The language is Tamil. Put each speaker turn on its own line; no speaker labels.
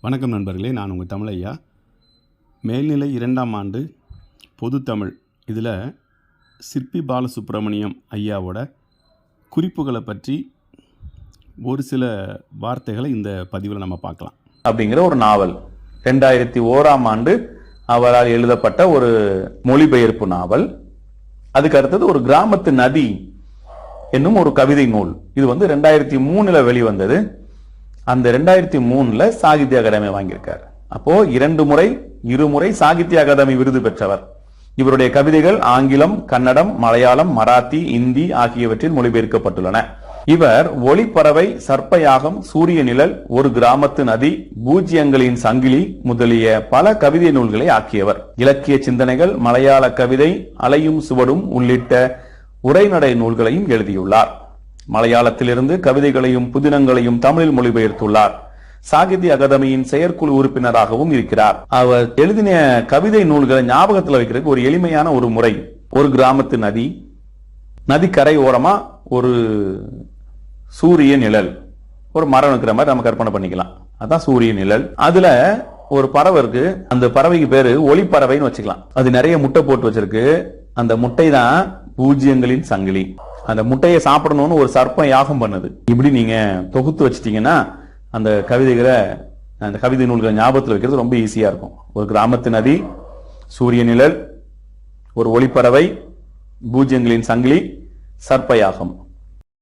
வணக்கம் நண்பர்களே நான் உங்கள் தமிழையா? மேல்நிலை இரண்டாம் ஆண்டு பொதுத்தமிழ் இதில் சிற்பி பாலசுப்ரமணியம் ஐயாவோட குறிப்புகளை பற்றி ஒரு சில வார்த்தைகளை இந்த பதிவில் நம்ம பார்க்கலாம்.
அப்படிங்கிற ஒரு நாவல். ரெண்டாயிரத்தி ஓராம் ஆண்டு அவரால் எழுதப்பட்ட ஒரு மொழிபெயர்ப்பு நாவல். அதுக்கு அடுத்தது ஒரு கிராமத்து நதி என்னும் ஒரு கவிதை நூல். இது வந்து ரெண்டாயிரத்தி மூணுல வெளிவந்தது. அந்த ரெண்டாயிரத்தி மூணுல சாகித்ய அகாடமி வாங்கியிருக்கார். அப்போ இரண்டு முறை இருமுறை சாகித்ய அகாதமி விருது பெற்றவர். இவருடைய கவிதைகள் ஆங்கிலம் கன்னடம் மலையாளம் மராத்தி இந்தி ஆகியவற்றில் மொழிபெயர்க்கப்பட்டுள்ளன. இவர் ஒளிப்பறவை சர்ப்பயாகம் சூரிய நிழல் ஒரு கிராமத்து நதி பூஜ்யங்களின் சங்கிலி முதலிய பல கவிதை நூல்களை ஆக்கியவர். இலக்கிய சிந்தனைகள் மலையாள கவிதை அலையும் சுவடும் உள்ளிட்ட உரைநடை நூல்களையும் எழுதியுள்ளார். மலையாளத்திலிருந்து கவிதைகளையும் புதினங்களையும் தமிழில் மொழிபெயர்த்துள்ளார். சாகித்ய அகாதமியின் செயற்குழு உறுப்பினராகவும் இருக்கிறார். அவர் எழுதின கவிதை நூல்களை ஞாபகத்தில் வைக்கிறதுக்கு ஒரு எளிமையான ஒரு முறை. ஒரு கிராமத்து நதி நதிக்கரை ஓரமா ஒரு சூரிய நிழல். ஒரு மரம் இருக்கிற மாதிரி நம்ம கற்பனை பண்ணிக்கலாம். அதான் சூரிய நிழல். அதுல ஒரு பறவை இருக்கு. அந்த பறவைக்கு பேரு ஒளிப்பறவைன்னு வச்சுக்கலாம். அது நிறைய முட்டை போட்டு வச்சிருக்கு. அந்த முட்டை தான் பூஜ்யங்களின் சங்கிலி. அந்த முட்டையை சாப்பிடணும்னு ஒரு சர்ப்பம் யாகம் பண்ணுது. இப்படி நீங்க தொகுத்து வச்சிட்டீங்கன்னா அந்த கவிதைகளை அந்த கவிதை நூல்களை ஞாபகத்தில் வைக்கிறது ரொம்ப ஈஸியா இருக்கும். ஒரு கிராமத்து நதி சூரிய நிழல் ஒரு ஒளிப்பறவை பூஜ்யங்களின் சங்கிலி சர்ப்பயாகம்.